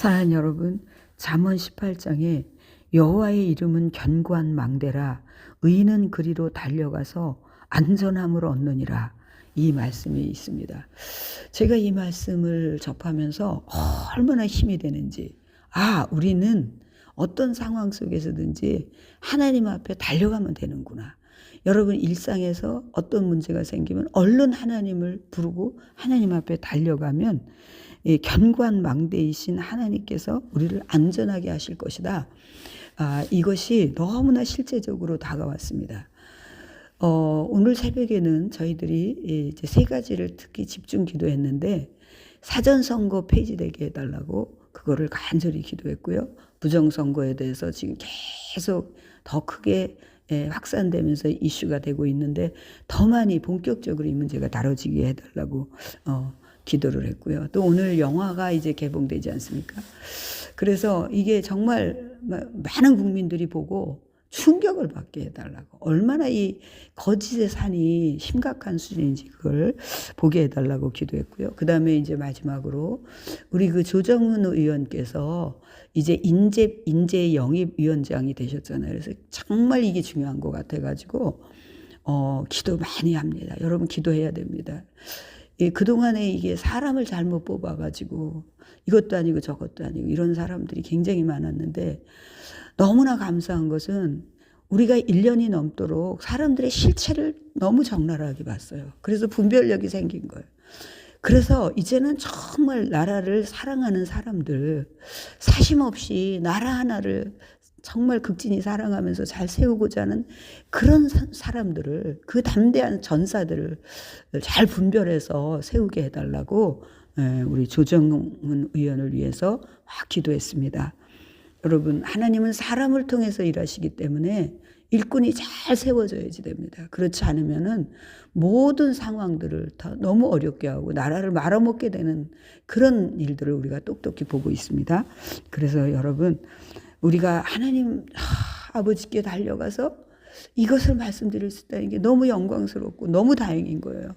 사랑하는 여러분, 잠언 18장에 여호와의 이름은 견고한 망대라 의인은 그리로 달려가서 안전함을 얻느니라 이 말씀이 있습니다. 제가 이 말씀을 접하면서 얼마나 힘이 되는지 아 우리는 어떤 상황 속에서든지 하나님 앞에 달려가면 되는구나. 여러분 일상에서 어떤 문제가 생기면 얼른 하나님을 부르고 하나님 앞에 달려가면 이 견고한 망대이신 하나님께서 우리를 안전하게 하실 것이다. 아, 이것이 너무나 실제적으로 다가왔습니다. 어, 오늘 새벽에는 저희들이 이제 세 가지를 특히 집중 기도했는데 사전 선거 폐지되게 해달라고 그거를 간절히 기도했고요. 부정선거에 대해서 지금 계속 더 크게 예, 확산되면서 이슈가 되고 있는데 더 많이 본격적으로 이 문제가 다뤄지게 해달라고 어, 기도를 했고요. 또 오늘 영화가 이제 개봉되지 않습니까? 그래서 이게 정말 많은 국민들이 보고 충격을 받게 해달라고 얼마나 이 거짓의 산이 심각한 수준인지 그걸 보게 해달라고 기도했고요. 그 다음에 이제 마지막으로 우리 그 조정훈 의원께서 이제 인재 인재 영입 위원장이 되셨잖아요. 그래서 정말 이게 중요한 것 같아가지고 어 기도 많이 합니다. 여러분 기도해야 됩니다. 이 그동안에 이게 사람을 잘못 뽑아가지고 이것도 아니고 저것도 아니고 이런 사람들이 굉장히 많았는데 너무나 감사한 것은 우리가 1년이 넘도록 사람들의 실체를 너무 적나라하게 봤어요. 그래서 분별력이 생긴 거예요. 그래서 이제는 정말 나라를 사랑하는 사람들, 사심 없이 나라 하나를 정말 극진히 사랑하면서 잘 세우고자 하는 그런 사람들을, 그 담대한 전사들을 잘 분별해서 세우게 해달라고 예, 우리 조정훈 의원을 위해서 확 기도했습니다. 여러분, 하나님은 사람을 통해서 일하시기 때문에 일꾼이 잘 세워져야지 됩니다. 그렇지 않으면은 모든 상황들을 다 너무 어렵게 하고 나라를 말아먹게 되는 그런 일들을 우리가 똑똑히 보고 있습니다. 그래서 여러분, 우리가 하나님 하, 아버지께 달려가서 이것을 말씀드릴 수 있다는 게 너무 영광스럽고 너무 다행인 거예요.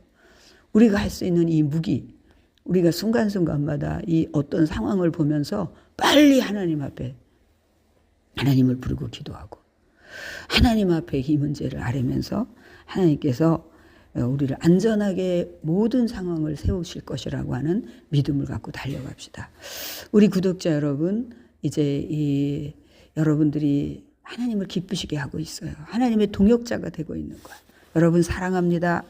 우리가 할 수 있는 이 무기, 우리가 순간순간마다 이 어떤 상황을 보면서 빨리 하나님 앞에 하나님을 부르고 기도하고 하나님 앞에 이 문제를 아뢰면서 하나님께서 우리를 안전하게 모든 상황을 세우실 것이라고 하는 믿음을 갖고 달려갑시다. 우리 구독자 여러분, 이제 이 여러분들이 하나님을 기쁘시게 하고 있어요. 하나님의 동역자가 되고 있는 거예요. 여러분 사랑합니다.